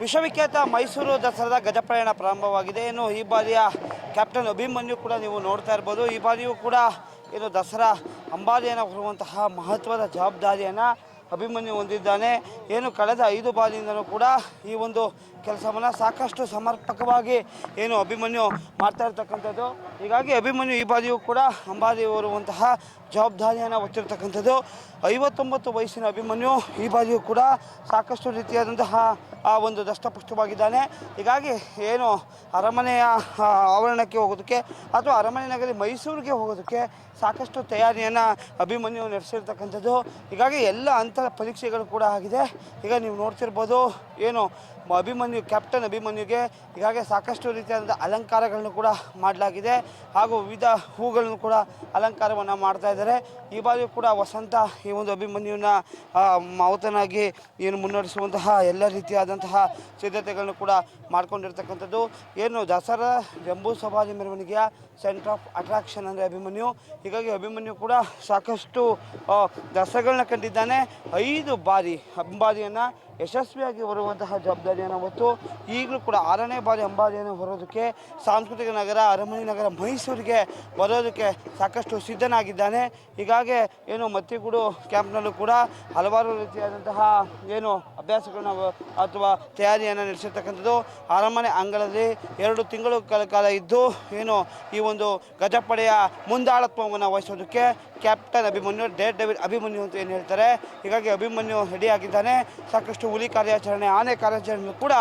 ವಿಶ್ವವಿಖ್ಯಾತ ಮೈಸೂರು ದಸರಾದ ಗಜಪ್ರಯಾಣ ಪ್ರಾರಂಭವಾಗಿದೆ. ಏನು ಈ ಬಾರಿಯ ಕ್ಯಾಪ್ಟನ್ ಅಭಿಮನ್ಯು ಕೂಡ ನೀವು ನೋಡ್ತಾ ಇರ್ಬೋದು. ಈ ಬಾರಿಯೂ ಕೂಡ ಏನು ದಸರಾ ಅಂಬಾರಿಯನ್ನು ಹೊರುವಂತಹ ಮಹತ್ವದ ಜವಾಬ್ದಾರಿಯನ್ನು ಅಭಿಮನ್ಯು ಹೊಂದಿದ್ದಾನೆ. ಏನು ಕಳೆದ ಐದು ಬಾರಿಯಿಂದಲೂ ಕೂಡ ಈ ಒಂದು ಕೆಲಸವನ್ನು ಸಾಕಷ್ಟು ಸಮರ್ಪಕವಾಗಿ ಏನು ಅಭಿಮನ್ಯು ಮಾಡ್ತಾ ಇರ್ತಕ್ಕಂಥದ್ದು. ಹೀಗಾಗಿ ಅಭಿಮನ್ಯು ಈ ಬಾರಿಯೂ ಕೂಡ ಅಂಬಾರಿ ಹೊರುವಂತಹ ಜವಾಬ್ದಾರಿಯನ್ನು ಹೊತ್ತಿರ್ತಕ್ಕಂಥದ್ದು. ಐವತ್ತೊಂಬತ್ತು ವಯಸ್ಸಿನ ಅಭಿಮನ್ಯು ಈ ಬಾರಿಯೂ ಕೂಡ ಸಾಕಷ್ಟು ರೀತಿಯಾದಂತಹ ಒಂದು ದಷ್ಟಪುಷ್ಟವಾಗಿದ್ದಾನೆ ಹೀಗಾಗಿ ಏನು ಅರಮನೆಯ ಆವರಣಕ್ಕೆ ಹೋಗೋದಕ್ಕೆ ಅಥವಾ ಅರಮನೆ ನಗರಿ ಮೈಸೂರಿಗೆ ಹೋಗೋದಕ್ಕೆ ಸಾಕಷ್ಟು ತಯಾರಿಯನ್ನು ಅಭಿಮನ್ಯು ನಡೆಸಿರ್ತಕ್ಕಂಥದ್ದು. ಹೀಗಾಗಿ ಎಲ್ಲ ಅಂತರ ಪರೀಕ್ಷೆಗಳು ಕೂಡ ಆಗಿದೆ. ಈಗ ನೀವು ನೋಡ್ತಿರ್ಬೋದು ಏನು ಅಭಿಮನ್ಯು ಕ್ಯಾಪ್ಟನ್ ಅಭಿಮನ್ಯುಗೆ ಹೀಗಾಗಿ ಸಾಕಷ್ಟು ರೀತಿಯಾದಂಥ ಅಲಂಕಾರಗಳನ್ನು ಕೂಡ ಮಾಡಲಾಗಿದೆ. ಹಾಗೂ ವಿವಿಧ ಹೂಗಳನ್ನು ಕೂಡ ಅಲಂಕಾರವನ್ನು ಮಾಡ್ತಾ ಇದ್ದಾರೆ. ಈ ಬಾರಿಯೂ ಕೂಡ ವಸಂತ ಈ ಒಂದು ಅಭಿಮನ್ಯುನ ಆ, ಮಾವುತನಾಗಿ ಏನು ಮುನ್ನಡೆಸುವಂತಹ ಎಲ್ಲ ರೀತಿಯಾದಂತಹ ಸಿದ್ಧತೆಗಳನ್ನು ಕೂಡ ಮಾಡ್ಕೊಂಡಿರ್ತಕ್ಕಂಥದ್ದು. ಏನು ದಸರಾ ಜಂಬೂ ಸಮಾಜ ಮೆರವಣಿಗೆಯ ಸೆಂಟರ್ ಆಫ್ ಅಟ್ರಾಕ್ಷನ್ ಅಂದರೆ ಅಭಿಮನ್ಯು. ಹೀಗಾಗಿ ಅಭಿಮನ್ಯು ಕೂಡ ಸಾಕಷ್ಟು ದಸರಗಳನ್ನ ಕಂಡಿದ್ದಾನೆ. ಐದು ಬಾರಿ, ಅಂಬಾರಿಯನ್ನು ಯಶಸ್ವಿಯಾಗಿ ಬರುವಂತಹ ಜವಾಬ್ದಾರಿಯನ್ನು ಹೊತ್ತು ಈಗಲೂ ಕೂಡ ಆರನೇ ಬಾರಿ ಅಂಬಾರಿಯನ್ನು ಬರೋದಕ್ಕೆ ಸಾಂಸ್ಕೃತಿಕ ನಗರ, ಅರಮನೆ ನಗರ, ಮೈಸೂರಿಗೆ ಬರೋದಕ್ಕೆ ಸಾಕಷ್ಟು ಸಿದ್ಧನಾಗಿದ್ದಾನೆ. ಹೀಗಾಗಿ ಏನು ಮತ್ತಿಗೂಡು ಕ್ಯಾಂಪ್ನಲ್ಲೂ ಕೂಡ ಹಲವಾರು ರೀತಿಯಾದಂತಹ ಏನು ಅಭ್ಯಾಸಗಳನ್ನ ಅಥವಾ ತಯಾರಿಯನ್ನು ನಡೆಸಿರ್ತಕ್ಕಂಥದ್ದು. ಅರಮನೆ ಅಂಗಳದಲ್ಲಿ ಎರಡು ತಿಂಗಳು ಕಾಲ ಕಾಲ ಇದ್ದು, ಏನು ಈ ಒಂದು ಗಜಪಡೆಯ ಮುಂದಾಳತ್ವವನ್ನು ವಹಿಸೋದಕ್ಕೆ ಕ್ಯಾಪ್ಟನ್ ಅಭಿಮನ್ಯು, ಡೇಟ್ ಡೇವಿಡ್ ಅಭಿಮನ್ಯು ಅಂತ ಏನು ಹೇಳ್ತಾರೆ. ಹೀಗಾಗಿ ಅಭಿಮನ್ಯು ರೆಡಿ ಆಗಿದ್ದಾನೆ. ಸಾಕಷ್ಟು ಹುಲಿ ಕಾರ್ಯಾಚರಣೆ, ಆನೆ ಕಾರ್ಯಾಚರಣೆ ಕೂಡ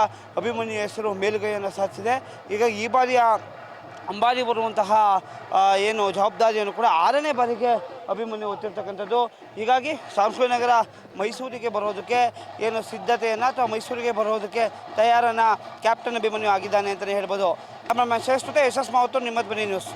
ಅಭಿಮನ್ಯು ಹೆಸರು ಮೇಲುಗೈಯನ್ನು ಸಾಧಿಸಿದೆ. ಹೀಗಾಗಿ ಈ ಬಾರಿಯ ಅಂಬಾರಿ ಬರುವಂತಹ ಏನು ಜವಾಬ್ದಾರಿಯನ್ನು ಕೂಡ ಆರನೇ ಬಾರಿಗೆ ಅಭಿಮನ್ಯು ಹೊತ್ತಿರ್ತಕ್ಕಂಥದ್ದು. ಹೀಗಾಗಿ ಸಾಂಸ್ಕೃತಿಕ ನಗರ ಮೈಸೂರಿಗೆ ಬರೋದಕ್ಕೆ ಏನು ಸಿದ್ಧತೆಯನ್ನು ಅಥವಾ ಮೈಸೂರಿಗೆ ಬರೋದಕ್ಕೆ ತಯಾರನ್ನು ಕ್ಯಾಪ್ಟನ್ ಅಭಿಮನ್ಯು ಆಗಿದ್ದಾನೆ ಅಂತಲೇ ಹೇಳ್ಬೋದು. ಕ್ಯಾಮ್ರಾಮ್ಯಾನ್ ಶ್ರೇಷ್ಠತೆ ಯಶಸ್ ಮಾವತ್ತು, ನಿಮ್ಮದು ಬನ್ನಿ ನ್ಯೂಸ್.